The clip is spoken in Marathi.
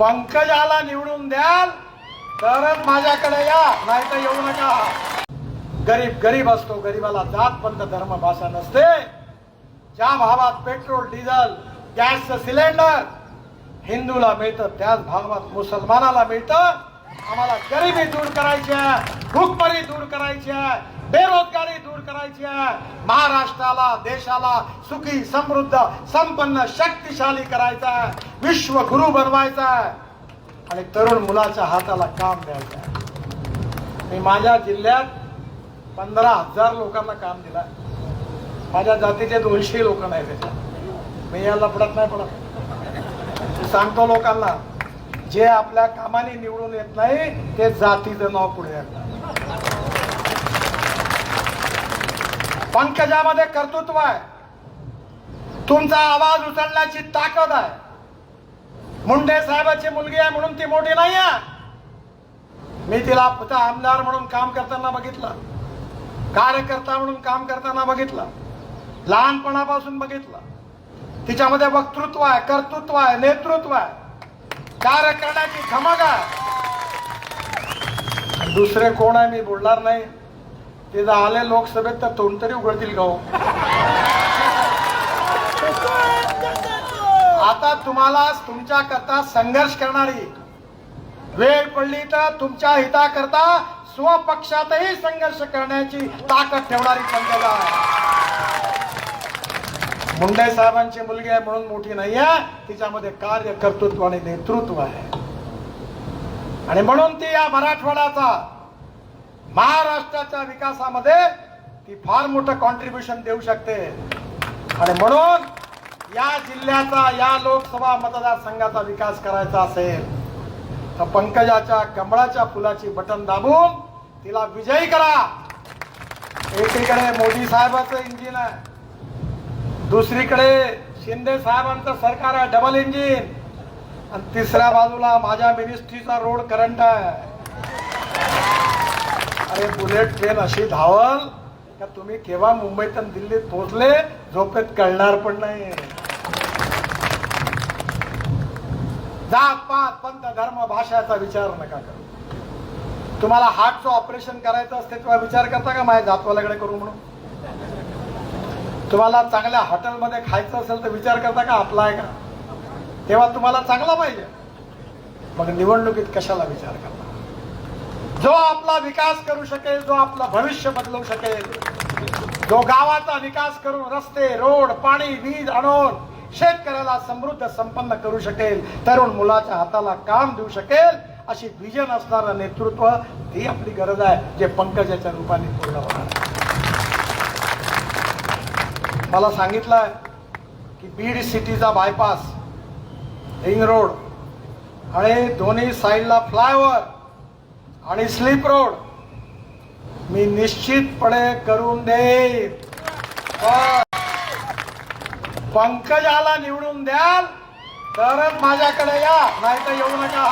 पंकजाला निवडून द्याल तरच माझ्याकडे या नाही तर येऊ नका. गरीब गरीब असतो गरीबाला जात पंत धर्म भाषा नसते. ज्या भावात पेट्रोल डिझेल गॅसचं सिलेंडर हिंदूला मिळतं त्याच भावात मुसलमानाला मिळतं. आम्हाला गरिबी दूर करायची आहे भूकमरी दूर करायची आहे बेरोजगारी दूर करायची आहे. महाराष्ट्राला देशाला सुखी समृद्ध संपन्न शक्तिशाली करायचा आहे. विश्वगुरु बनवायचा आहे. आणि तरुण मुलाच्या हाताला काम द्यायचं आहे. मी माझ्या जिल्ह्यात पंधरा हजार लोकांना काम दिलं माझ्या जातीचे दोनशे लोक नाही त्याच्यात मी याला पडत नाही पडत. सांगतो लोकांना जे आपल्या कामाने निवडून येत नाही ते जातीचं नाव पुढे पंकजामध्ये कर्तृत्व आहे. तुमचा आवाज उचलण्याची ताकद आहे. मुंडे साहेबाची मुलगी आहे म्हणून ती मोठी नाही आहे. मी तिला पुता आमदार म्हणून काम करताना बघितलं. कार्यकर्ता म्हणून काम करताना बघितलं. लहानपणापासून बघितलं. तिच्यामध्ये वक्तृत्व आहे कर्तृत्व आहे नेतृत्व आहे. कार्य करण्याची दुसरे कोण आहे मी बोलणार नाही. ते जर आले लोकसभेत तर तोंड तरी उघडतील का हो? आता तुम्हाला तुमच्या करता संघर्ष करणारी. वेळ पडली तर तुमच्या हिताकरता स्वपक्षातही संघर्ष करण्याची ताकद ठेवणारी पंतप्रधान मुंडे साहेबांची मुलगी आहे म्हणून मोठी नाही आहे. तिच्यामध्ये कार्य कर्तृत्व आणि नेतृत्व आहे. आणि म्हणून ती या मराठवाड्याचा महाराष्ट्राच्या विकासामध्ये ती फार मोठं कॉन्ट्रीब्युशन देऊ शकते. आणि म्हणून या जिल्ह्याचा या लोकसभा मतदारसंघाचा विकास करायचा असेल तर पंकजाच्या कमळाच्या फुलाची बटन दाबून तिला विजयी करा. एकीकडे मोदी साहेबाचं इंजिन आहे. दुसरीकडे शिंदे साहेबांचं सरकार आहे डबल इंजिन आणि तिसऱ्या बाजूला माझ्या मिनिस्ट्रीचा रोड करंट आहे. अरे बुलेट ट्रेन अशी धावल का तुम्ही केव्हा मुंबईत आणि दिल्लीत पोहोचले झोपेत कळणार पण नाही. जात पात पंत धर्म भाषाचा विचार नका करू. तुम्हाला हार्टचं ऑपरेशन करायचं असते तेव्हा विचार करता का माझ्या जातवाल्याकडे करू म्हणून? तुम्हाला चांगल्या हॉटेलमध्ये खायचं असेल तर विचार करता का? आपला आहे का? तेव्हा तुम्हाला चांगला पाहिजे. मग निवडणुकीत कशाला विचार करता? जो आपला विकास करू शकेल जो आपलं भविष्य बदलवू शकेल जो गावाचा विकास करून रस्ते रोड पाणी वीज आणून शेतकऱ्याला समृद्ध संपन्न करू शकेल तरुण मुलाच्या हाताला काम देऊ शकेल अशी विजन असणारं नेतृत्व ही आपली गरज आहे जे पंकजाच्या रूपाने पूर्ण होणार आहे. मला सांगितलं आहे की बीड सिटीचा बायपास रिंग रोड आणि दोन्ही साईडला फ्लायओव्हर आणि स्लीप रोड मी निश्चितपणे करून देईन. पंकजाला निवडून द्याल तरच माझ्याकडे या नाही तर येऊ नका.